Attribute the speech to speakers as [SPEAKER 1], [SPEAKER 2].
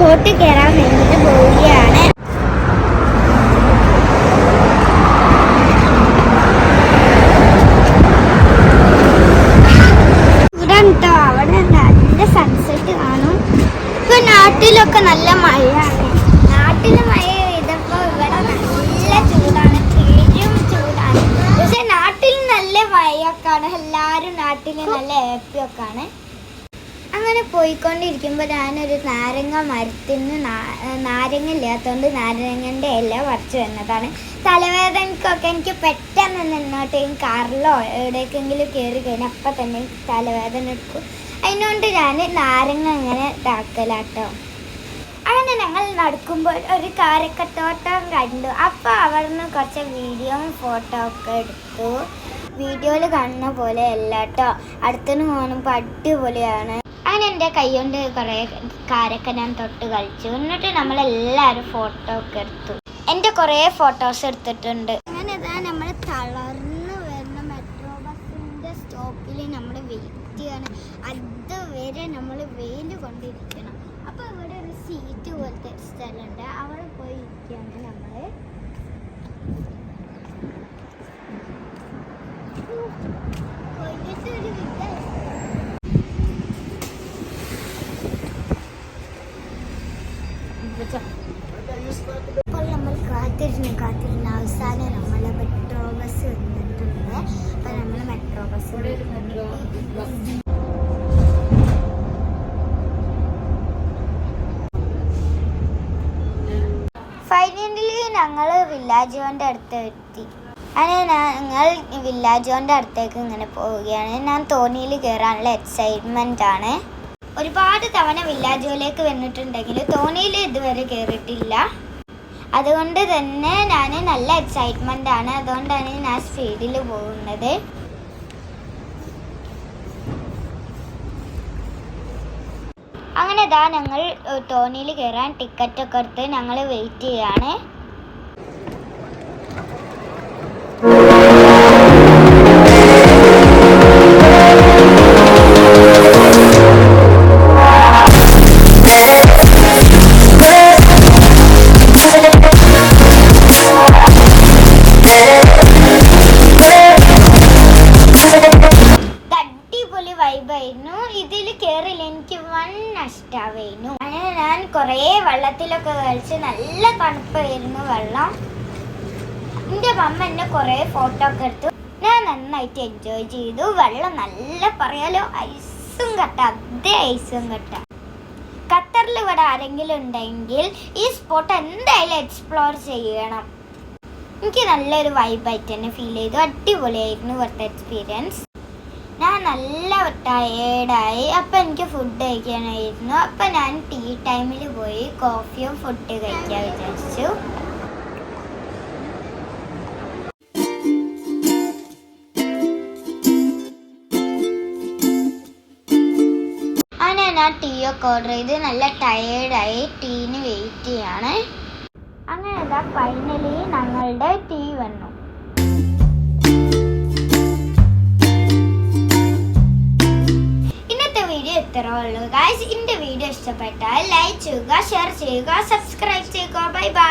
[SPEAKER 1] Boat കയറാൻ വേണ്ടിയിട്ട് പോവുകയാണ്. ഉണ്ടോ അവിടെ നല്ല സൺസെറ്റ് കാണും. ഇപ്പൊ നാട്ടിലൊക്കെ നല്ല മഴയാണ്. നാട്ടിൽ മഴ പെയ്തപ്പോ ഇവിടെ നല്ല ചൂടാണ്. പേരും ചൂടാണ്. പക്ഷെ നാട്ടിൽ നല്ല മഴയൊക്കെയാണ്. എല്ലാരും നാട്ടിൽ നല്ല ഹാപ്പിയൊക്കെ ആണ് അങ്ങനെ പോയിക്കൊണ്ടിരിക്കുമ്പോൾ ഞാനൊരു നാരങ്ങ മരത്തിന് നാരങ്ങ ഇല്ലാത്തതുകൊണ്ട് നാരങ്ങന്റെ ഇല പറിച്ചു വന്നതാണ്. തലവേദനക്കൊക്കെ എനിക്ക് പെട്ടെന്ന് നിന്നോട്ടേയും കാറിലോ എവിടേക്കെങ്കിലും കയറി കഴിഞ്ഞാൽ അപ്പം തന്നെ തലവേദന എടുക്കും. അതിനോണ്ട് ഞാൻ നാരങ്ങ അങ്ങനെ ഇതാക്കലാട്ടോ. അങ്ങനെ ഞങ്ങൾ നടക്കുമ്പോൾ ഒരു കാരക്കത്തോട്ടം കണ്ടു. അപ്പോൾ അവിടുന്ന് കുറച്ച് വീഡിയോയും ഫോട്ടോ ഒക്കെ എടുത്തു. വീഡിയോയിൽ കാണുന്ന പോലെ അല്ല കേട്ടോ അടുത്തുനിന്ന് കാണുമ്പോൾ അടിപൊളിയാണ്. അങ്ങനെ എന്റെ കൈ കൊണ്ട് കുറേ കാരൊക്കെ ഞാൻ തൊട്ട് കളിച്ചു. എന്നിട്ട് നമ്മളെല്ലാവരും ഫോട്ടോ ഒക്കെ എടുത്തു. എന്റെ കുറേ ഫോട്ടോസ് എടുത്തിട്ടുണ്ട്. അങ്ങനെ ഇതാ നമ്മൾ തളർന്ന് വരുന്ന മെട്രോ ബസ്സിന്റെ സ്റ്റോപ്പിൽ നമ്മൾ വെയിറ്റ് ചെയ്യണം. അതുവരെ നമ്മൾ വെയിൽ കൊണ്ടിരിക്കണം. അപ്പോൾ ഇവിടെ ഒരു സീറ്റ് പോലത്തെ സ്ഥലമുണ്ട് അവിടെ പോയി ഇരിക്കുകയാണ് നമ്മൾ കൊയ്യിട്ട് ഒരു വിധം അപ്പോൾ നമ്മൾ കാത്തിരുന്ന് കാത്തിരുന്ന്. അവസാനം നമ്മളെ മെട്രോ ബസ് വന്നിട്ടുണ്ട്. അപ്പോൾ നമ്മൾ മെട്രോ ബസ് ഫൈനലി ഞങ്ങൾ വില്ലാജോന്റെ അടുത്ത് എത്തി. അങ്ങനെ ഞങ്ങൾ വില്ലാജോന്റെ അടുത്തേക്ക് ഇങ്ങനെ പോവുകയാണ്. ഞാൻ തോണിയിൽ കയറാനുള്ള എക്സൈറ്റ്മെന്റ് ആണ്. ഒരുപാട് തവണ വില്ലാജോയിലേക്ക് വന്നിട്ടുണ്ടെങ്കിൽ തോണിയിൽ ഇതുവരെ കയറിയിട്ടില്ല അതുകൊണ്ട് തന്നെ ഞാൻ നല്ല എക്സൈറ്റ്മെന്റ് ആണ്. അതുകൊണ്ടാണ് ഞാൻ സ്പീഡിൽ പോകുന്നത്. അങ്ങനെ ഇതാ ഞങ്ങൾ തോണിയിൽ കയറാൻ ടിക്കറ്റൊക്കെ എടുത്ത് ഞങ്ങൾ വെയിറ്റ് ചെയ്യാണ്. വൺ നഷ്ടാവായിരുന്നു അങ്ങനെ ഞാൻ കുറേ വെള്ളത്തിലൊക്കെ കളിച്ച് നല്ല തണുപ്പായിരുന്നു വെള്ളം. എന്റെ അമ്മ എന്നെ കുറേ ഫോട്ടോ ഒക്കെ എടുത്തു. ഞാൻ നന്നായിട്ട് എൻജോയ് ചെയ്തു. വെള്ളം നല്ല പറയാലോ ഐസും കട്ട അതേ ഐസും കട്ട. ഖത്തറിൽ ഇവിടെ ആരെങ്കിലും ഉണ്ടെങ്കിൽ ഈ സ്പോട്ട് എന്തായാലും എക്സ്പ്ലോർ ചെയ്യണം. എനിക്ക് നല്ലൊരു വൈബായിട്ട് തന്നെ ഫീൽ ചെയ്തു. അടിപൊളിയായിരുന്നു ഇവിടുത്തെ എക്സ്പീരിയൻസ് ഞാൻ നല്ല ടയേർഡായി അപ്പം എനിക്ക് ഫുഡ് കഴിക്കാനായിരുന്നു. അപ്പം ഞാൻ ടീ ടൈമിൽ പോയി കോഫിയും ഫുഡ് കഴിക്കാൻ വിചാരിച്ചു. അങ്ങനെ ഞാൻ ടീ ഒക്കെ ഓർഡർ ചെയ്ത് നല്ല ടയേർഡായി ടീന് വെയിറ്റ് ചെയ്യാണ്. അങ്ങനെ ഇതാ ഫൈനലി ഞങ്ങളുടെ ടീ വന്നു. ഇത്രേ ഉള്ളൂ ഗായ്സ് ഇന്റെ വീഡിയോ ഇഷ്ടപ്പെട്ടാൽ ലൈക്ക് ചെയ്യുക ഷെയർ ചെയ്യുക സബ്സ്ക്രൈബ് ചെയ്യുക. Bye bye